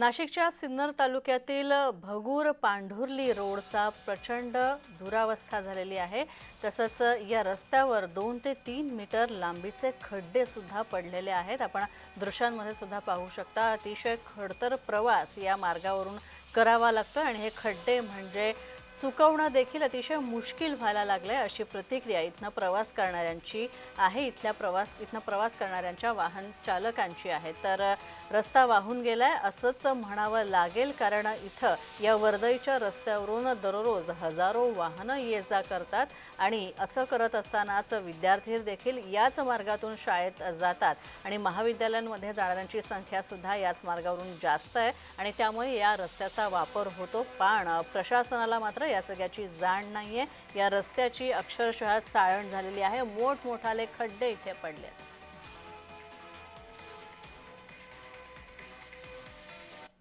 नाशिकच्या सिन्नर तालुक्यातील भगूर पांढुर्ली रोडचा प्रचंड दुरावस्था झालेली आहे. तसंच या रस्त्यावर दोन ते तीन मीटर लांबीचे खड्डे सुद्धा पडलेले आहेत. आपण दृश्यांमध्ये सुद्धा पाहू शकता अतिशय खडतर प्रवास या मार्गावरून करावा लागतो आणि हे खड्डे म्हणजे चुकवणं देखील अतिशय मुश्किल व्हायला लागलं आहे अशी प्रतिक्रिया इथनं प्रवास करणाऱ्यांची आहे. इथल्या प्रवास इथनं प्रवास करणाऱ्यांच्या वाहन चालकांची आहे. तर रस्ता वाहून गेलाय असंच म्हणावं लागेल कारण इथं या वर्दईच्या रस्त्यावरून दररोज हजारो वाहनं ये जा करतात आणि असं करत असतानाच विद्यार्थी देखील याच मार्गातून शाळेत जातात आणि महाविद्यालयांमध्ये जाणाऱ्यांची संख्या सुद्धा याच मार्गावरून जास्त आहे आणि त्यामुळे या रस्त्याचा वापर होतो. पण प्रशासनाला मात्र या सगळ्याची जाण नाहीये. या रस्त्याची अक्षरशः चाळण झालेली आहे. मोठमोठाले खड्डे इथे पडले आहेत